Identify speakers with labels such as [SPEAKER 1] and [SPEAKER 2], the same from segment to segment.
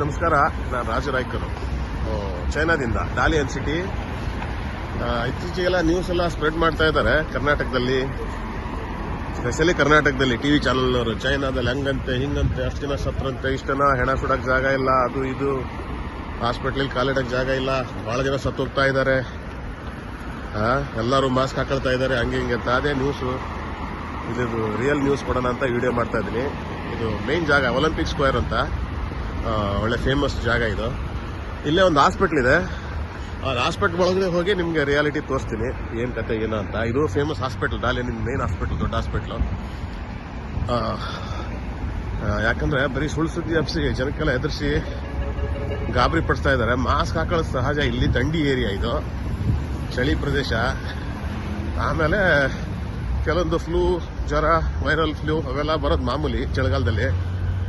[SPEAKER 1] ನಮಸ್ಕಾರ ನಾನು ರಾಜು ರಾಯ್ಕರು. ಆ, ಚೈನಾದಿಂದ ಡಾಲಿಯನ್ ಸಿಟಿ ಇತ್ತೀಚೆಗೆಲ್ಲ ನ್ಯೂಸ್ ಎಲ್ಲ ಸ್ಪ್ರೆಡ್ ಮಾಡ್ತಾ ಇದ್ದಾರೆ ಕರ್ನಾಟಕದಲ್ಲಿ. ಸ್ಪೆಷಲಿ ಕರ್ನಾಟಕದಲ್ಲಿ ಟಿವಿ ಚಾನಲ್ನವರು ಚೈನಾದಲ್ಲಿ ಹಂಗಂತೆ ಹಿಂಗಂತೆ ಅಷ್ಟು ಜನ ಸತ್ರಂತೆ ಇಷ್ಟು ಹೆಣ ಸುಡಕ್ ಜಾಗ ಇಲ್ಲ ಅದು ಇದು. ಹಾಸ್ಪಿಟ್ಲಿಗೆ ಕಾಲಿಡಕ್ ಜಾಗ ಇಲ್ಲ ಬಹಳ ಜನ ಸತ್ತೋಗ್ತಾ ಇದ್ದಾರೆ. ಎಲ್ಲರೂ ಮಾಸ್ಕ್ ಹಾಕೊಳ್ತಾ ಇದ್ದಾರೆ ಹಂಗೆ ಹಿಂಗೆ ಅಂತ. ಅದೇ ನ್ಯೂಸು ಇದು ರಿಯಲ್ ನ್ಯೂಸ್ ಕೊಡೋಣ ಅಂತ ವಿಡಿಯೋ ಮಾಡ್ತಾ ಇದ್ದೀನಿ. ಇದು ಮೇನ್ ಜಾಗ ಒಲಿಂಪಿಕ್ ಸ್ಕ್ವೇರ್ ಅಂತ. ಒಳ್ಳೆ ಫೇಮಸ್ ಜಾಗ ಇದು. ಇಲ್ಲೇ ಒಂದು ಹಾಸ್ಪಿಟ್ಲ್ ಇದೆ. ಆ ಹಾಸ್ಪಿಟ್ಲ್ ಒಳಗಡೆ ಹೋಗಿ ನಿಮಗೆ ರಿಯಾಲಿಟಿ ತೋರಿಸ್ತೀನಿ. ಏನು ಕತೆ, ಏನು ಅಂತ. ಇದು famous hospital Dalian main hospital ದೊಡ್ಡ ಹಾಸ್ಪಿಟ್ಲು ಯಾಕಂದರೆ ಬರೀ ಸುಳ್ಳು ಸುದ್ದಿ ಹಬ್ಸಿ ಜನಕ್ಕೆಲ್ಲ ಎದುರಿಸಿ ಗಾಬರಿ ಪಡಿಸ್ತಾ ಇದ್ದಾರೆ ಮಾಸ್ಕ್ ಹಾಕೊಳ್ಳೋದು ಸಹಜ. ಇಲ್ಲಿ ದಂಡಿ ಏರಿಯಾ ಇದು. ಚಳಿ ಪ್ರದೇಶ. ಆಮೇಲೆ ಕೆಲವೊಂದು ಫ್ಲೂ ಜ್ವರ ವೈರಲ್ ಫ್ಲೂ ಅವೆಲ್ಲ ಬರೋದು ಮಾಮೂಲಿ ಚಳಿಗಾಲದಲ್ಲಿ.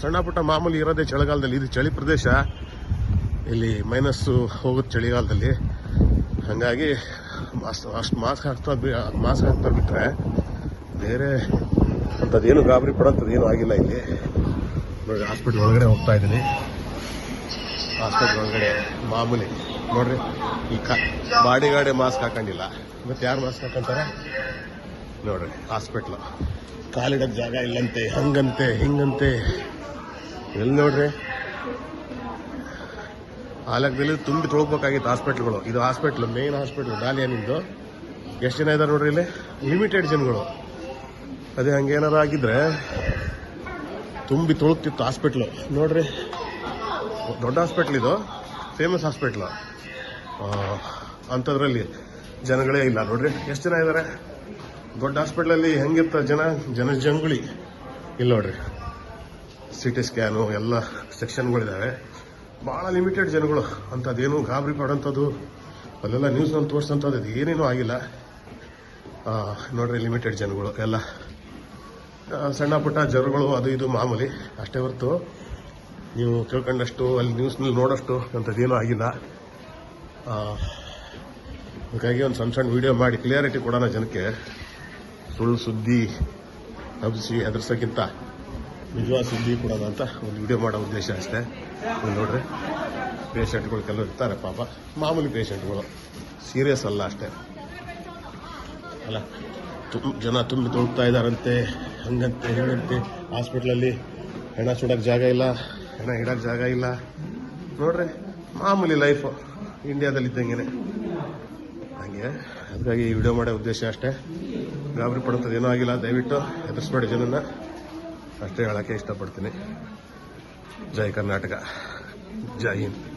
[SPEAKER 1] ಸಣ್ಣ ಪುಟ್ಟ ಮಾಮೂಲಿ ಇರೋದೇ ಚಳಿಗಾಲದಲ್ಲಿ. ಇದು ಚಳಿ ಪ್ರದೇಶ. ಇಲ್ಲಿ ಮೈನಸ್ಸು ಹೋಗುತ್ತೆ ಚಳಿಗಾಲದಲ್ಲಿ. ಹಾಗಾಗಿ ಮಾಸ್ಕ್ ಅಷ್ಟು ಮಾಸ್ಕ್ ಹಾಕ್ತಾ ಮಾಸ್ಕ್ ಹಾಕ್ತಾ ಬಿಟ್ರೆ ಬೇರೆ ಅಂಥದ್ದೇನು ಗಾಬರಿ ಪಡೋಂಥದ್ದು ಏನೂ ಆಗಿಲ್ಲ ಇಲ್ಲಿ. ನೋಡಿ ಹಾಸ್ಪಿಟ್ಲ್ ಒಳಗಡೆ ಹೋಗ್ತಾ ಇದ್ದೀನಿ. ಹಾಸ್ಪಿಟ್ಲ್ ಒಳಗಡೆ ಮಾಮೂಲಿ ನೋಡ್ರಿ, ಈ ಕ, ಬಾಡಿಗಾಡೆ ಮಾಸ್ಕ್ ಹಾಕೊಂಡಿಲ್ಲ. ಮತ್ತೆ ಯಾರು ಮಾಸ್ಕ್ ಹಾಕೊಂತಾರೆ? ನೋಡ್ರಿ ಹಾಸ್ಪಿಟ್ಲು ಕಾಲಿಡೋದು ಜಾಗ ಇಲ್ಲಂತೆ, ಹಂಗಂತೆ, ಹಿಂಗಂತೆ. ಎಲ್ಲಿ ನೋಡ್ರಿ? ಆ ಲೆಕ್ಕದಲ್ಲಿ ತುಂಬಿ ತೊಳ್ಬೇಕಾಗಿತ್ತು ಹಾಸ್ಪಿಟ್ಲ್ಗಳು. ಇದು ಹಾಸ್ಪಿಟ್ಲ್ ಮೇನ್ ಹಾಸ್ಪಿಟ್ಲ್ ಡಾಲಿಯನಿಂದು ಎಷ್ಟು ಜನ ಇದ್ದಾರೆ ನೋಡ್ರಿ ಇಲ್ಲಿ? ಲಿಮಿಟೆಡ್ ಜನಗಳು. ಅದೇ ಹಂಗೇನಾರು ಆಗಿದ್ರೆ ತುಂಬಿ ತೊಳಕ್ತಿತ್ತು ಹಾಸ್ಪಿಟ್ಲು. ನೋಡ್ರಿ, ದೊಡ್ಡ ಹಾಸ್ಪಿಟ್ಲ್ ಇದು ಫೇಮಸ್ ಹಾಸ್ಪಿಟ್ಲು. ಅಂಥದ್ರಲ್ಲಿ ಜನಗಳೇ ಇಲ್ಲ. ನೋಡ್ರಿ, ಎಷ್ಟು ಜನ ಇದ್ದಾರೆ ದೊಡ್ಡ ಹಾಸ್ಪಿಟ್ಲಲ್ಲಿ ಹೆಂಗಿರ್ತಾರೆ ಜನ? ಜನ ಜಂಗುಳಿ ಇಲ್ಲ ನೋಡ್ರಿ. ಸಿ ಟಿ ಸ್ಕ್ಯಾನು, ಎಲ್ಲ ಸೆಕ್ಷನ್ಗಳಿದ್ದಾವೆ. ಭಾಳ ಲಿಮಿಟೆಡ್ ಜನಗಳು. ಅಂಥದ್ದೇನು ಗಾಬರಿ ಪಡೋಂಥದ್ದು. ಅಲ್ಲೆಲ್ಲ ನ್ಯೂಸ್ ಅಂತ ತೋರಿಸೋಂಥದ್ದು ಅದು ಏನೇನೂ ಆಗಿಲ್ಲ. ನೋಡ್ರಿ ಲಿಮಿಟೆಡ್ ಜನಗಳು ಎಲ್ಲ. ಸಣ್ಣ ಪುಟ್ಟ ಜ್ವರಗಳು ಅದು ಇದು ಮಾಮೂಲಿ. ಅಷ್ಟೇ ಹೊರತು ನೀವು ತಿಳ್ಕೊಂಡಷ್ಟು, ಅಲ್ಲಿ ನ್ಯೂಸ್ನಲ್ಲಿ ನೋಡೋಷ್ಟು ಅಂಥದ್ದೇನೂ ಆಗಿಲ್ಲ. ಹಾಗಾಗಿ ಒಂದು ಸಣ್ಣ ಸಣ್ಣ ವೀಡಿಯೋ ಮಾಡಿ ಕ್ಲಿಯಾರಿಟಿ ಕೊಡೋಣ ಜನಕ್ಕೆ. ಸುಳ್ಳು ಸುದ್ದಿ ಹಬ್ಬಿಸಿ ಹೆದರ್ಸೋಕ್ಕಿಂತ. ನಿಜವಾದ ಸುದ್ದಿ ಕೊಡೋಣ ಅಂತ ಒಂದು ವಿಡಿಯೋ ಮಾಡೋ ಉದ್ದೇಶ ಅಷ್ಟೇ. ನೋಡ್ರಿ ಪೇಷಂಟ್ಗಳು ಕೆಲವರು ಇರ್ತಾರೆ ಪಾಪ. ಮಾಮೂಲಿ ಪೇಷಂಟ್ಗಳು ಸೀರಿಯಸ್ ಅಲ್ಲ ಅಷ್ಟೇ. ಅಲ್ಲ ತುಂಬ ಜನ ತುಂಬಿ ತೊಳ್ತಾ ಇದ್ದಾರಂತೆ, ಹಂಗಂತೆ, ಹಿಂಗಂತೆ. ಹಾಸ್ಪಿಟ್ಲಲ್ಲಿ ಹೆಣ ಸುಡೋಕೆ ಜಾಗ ಇಲ್ಲ, ಹೆಣ ಇಡೋಕೆ ಜಾಗ ಇಲ್ಲ. ನೋಡ್ರಿ, ಮಾಮೂಲಿ ಲೈಫು ಇಂಡಿಯಾದಲ್ಲಿ ಇದ್ದಂಗೆ ಹಾಗೆ ಅದಕ್ಕಾಗಿ ಈ ವಿಡಿಯೋ ಮಾಡೋ ಉದ್ದೇಶ ಅಷ್ಟೇ. ಗಾಬರಿ ಪಡೋಂಥದ್ದು ಏನೂ ಆಗಿಲ್ಲ. ದಯವಿಟ್ಟು ಹೆದರ್ಸ್ಬೇಡಿ ಜನನ್ನ ಅಷ್ಟೇ ಹೇಳೋಕ್ಕೆ ಇಷ್ಟಪಡ್ತೀನಿ. ಜೈ ಕರ್ನಾಟಕ. ಜೈ ಹಿಂದ್.